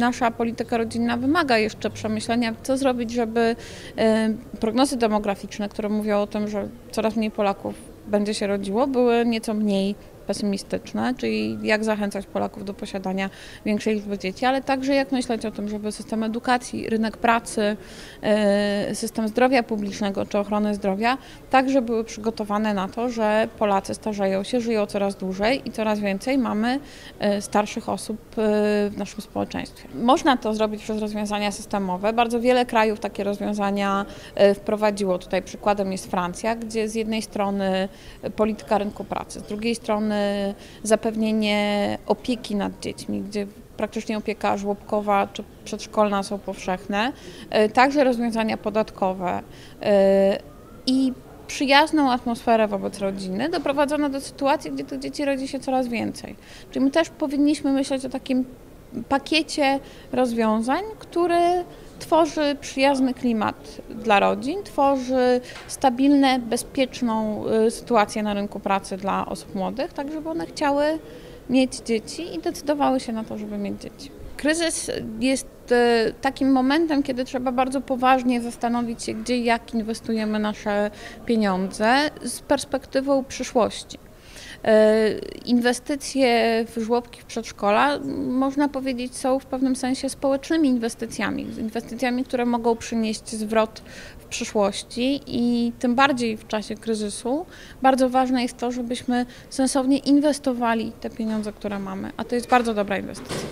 nasza polityka rodzinna wymaga jeszcze przemyślenia, co zrobić, żeby e, prognozy demograficzne, które mówią o tym, że coraz mniej Polaków będzie się rodziło, były nieco mniej pesymistyczne, czyli jak zachęcać Polaków do posiadania większej liczby dzieci, ale także jak myśleć o tym, żeby system edukacji, rynek pracy, e, system zdrowia publicznego czy ochrony zdrowia także były przygotowane na to, że Polacy starzeją się, żyją coraz dłużej i coraz więcej mamy e, starszych osób e, w naszym społeczeństwie. Można to zrobić przez rozwiązania systemowe. Bardzo wiele krajów takie rozwiązania wprowadziło. Tutaj przykładem jest Francja, gdzie z jednej strony polityka rynku pracy, z drugiej strony zapewnienie opieki nad dziećmi, gdzie praktycznie opieka żłobkowa czy przedszkolna są powszechne, e, także rozwiązania podatkowe e, i przyjazną atmosferę wobec rodziny doprowadzono do sytuacji, gdzie tych dzieci rodzi się coraz więcej. Czyli my też powinniśmy myśleć o takim pakiecie rozwiązań, który tworzy przyjazny klimat dla rodzin, tworzy stabilną, bezpieczną y, sytuację na rynku pracy dla osób młodych, tak żeby one chciały mieć dzieci i decydowały się na to, żeby mieć dzieci. Kryzys jest y, takim momentem, kiedy trzeba bardzo poważnie zastanowić się, gdzie i jak inwestujemy nasze pieniądze z perspektywą przyszłości. E, inwestycje w żłobki w przedszkola, można powiedzieć, są w pewnym sensie społecznymi inwestycjami, inwestycjami, które mogą przynieść zwrot w przyszłości i tym bardziej w czasie kryzysu bardzo ważne jest to, żebyśmy sensownie inwestowali te pieniądze, które mamy, a to jest bardzo dobra inwestycja.